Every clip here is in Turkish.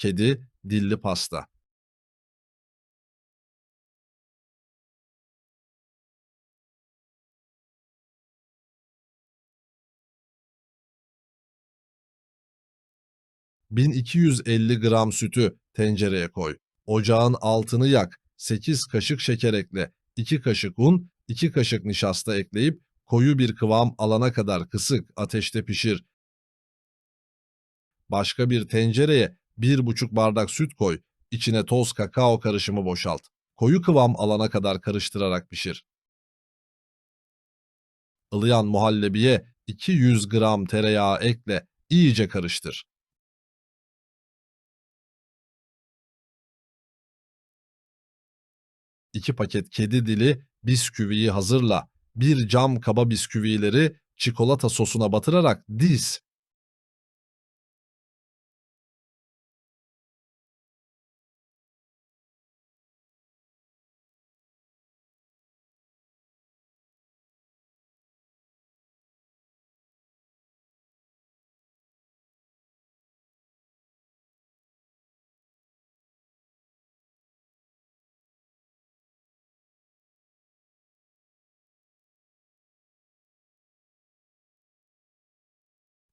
Kedi, dilli pasta. ...1250 gram sütü tencereye koy. Ocağın altını yak. 8 kaşık şeker ekle. 2 kaşık un, 2 kaşık nişasta ekleyip koyu bir kıvam alana kadar kısık ateşte pişir. Başka bir tencereye 1,5 bardak süt koy. İçine toz kakao karışımı boşalt. Koyu kıvam alana kadar karıştırarak pişir. Ilıyan muhallebiye 200 gram tereyağı ekle, iyice karıştır. İki paket kedi dili bisküviyi hazırla. Bir cam kaba bisküvileri çikolata sosuna batırarak diz.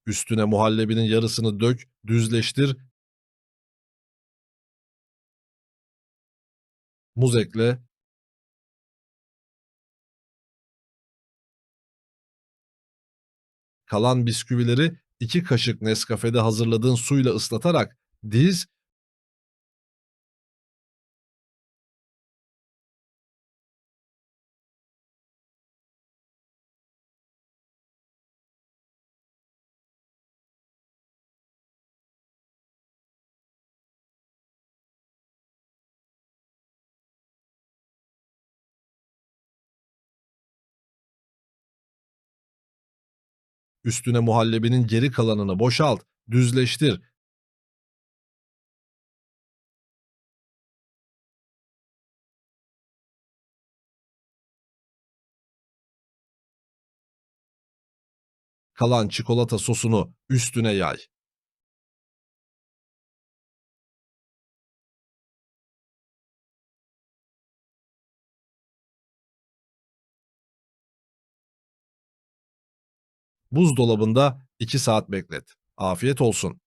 Üstüne muhallebinin yarısını dök, düzleştir. Muz ekle. Kalan bisküvileri 2 kaşık Nescafe'de hazırladığın suyla ıslatarak diz. Üstüne muhallebinin geri kalanını boşalt, düzleştir. Kalan çikolata sosunu üstüne yay. Buzdolabında 2 saat beklet. Afiyet olsun.